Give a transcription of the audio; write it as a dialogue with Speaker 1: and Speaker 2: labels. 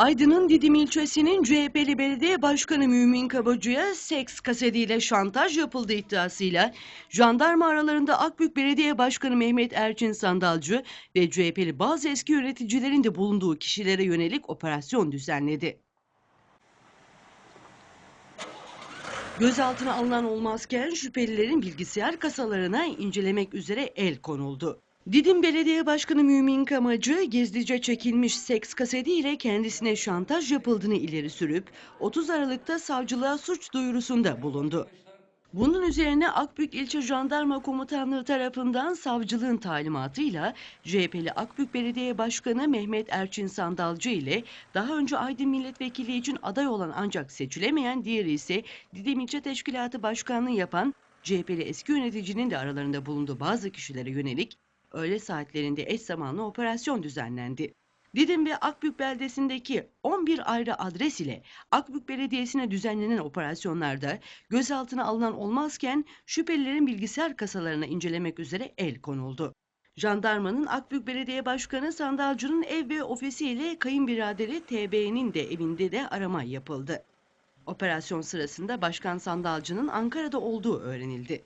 Speaker 1: Aydın'ın Didim ilçesinin CHP'li belediye başkanı Mümin Kabacı'ya seks kasetiyle şantaj yapıldığı iddiasıyla jandarma aralarında Akbük Belediye Başkanı Mehmet Erçin Sandalcı ve CHP'li bazı eski yöneticilerin de bulunduğu kişilere yönelik operasyon düzenledi. Gözaltına alınan olmazken şüphelilerin bilgisayar kasalarına incelemek üzere el konuldu. Didim Belediye Başkanı Mümin Kamacı gizlice çekilmiş seks kasetiyle kendisine şantaj yapıldığını ileri sürüp 30 Aralık'ta savcılığa suç duyurusunda bulundu. Bunun üzerine Akbük İlçe Jandarma Komutanlığı tarafından savcılığın talimatıyla CHP'li Akbük Belediye Başkanı Mehmet Erçin Sandalcı ile daha önce Aydın Milletvekili için aday olan ancak seçilemeyen diğeri ise Didim İlçe Teşkilatı Başkanlığı yapan CHP'li eski yöneticinin de aralarında bulunduğu bazı kişilere yönelik öğle saatlerinde eş zamanlı operasyon düzenlendi. Didim ve Akbük beldesindeki 11 ayrı adres ile Akbük Belediyesi'ne düzenlenen operasyonlarda gözaltına alınan olmazken şüphelilerin bilgisayar kasalarına incelemek üzere el konuldu. Jandarmanın Akbük Belediye Başkanı Sandalcı'nın ev ve ofisi ile kayınbiraderi TB'nin de evinde de arama yapıldı. Operasyon sırasında Başkan Sandalcı'nın Ankara'da olduğu öğrenildi.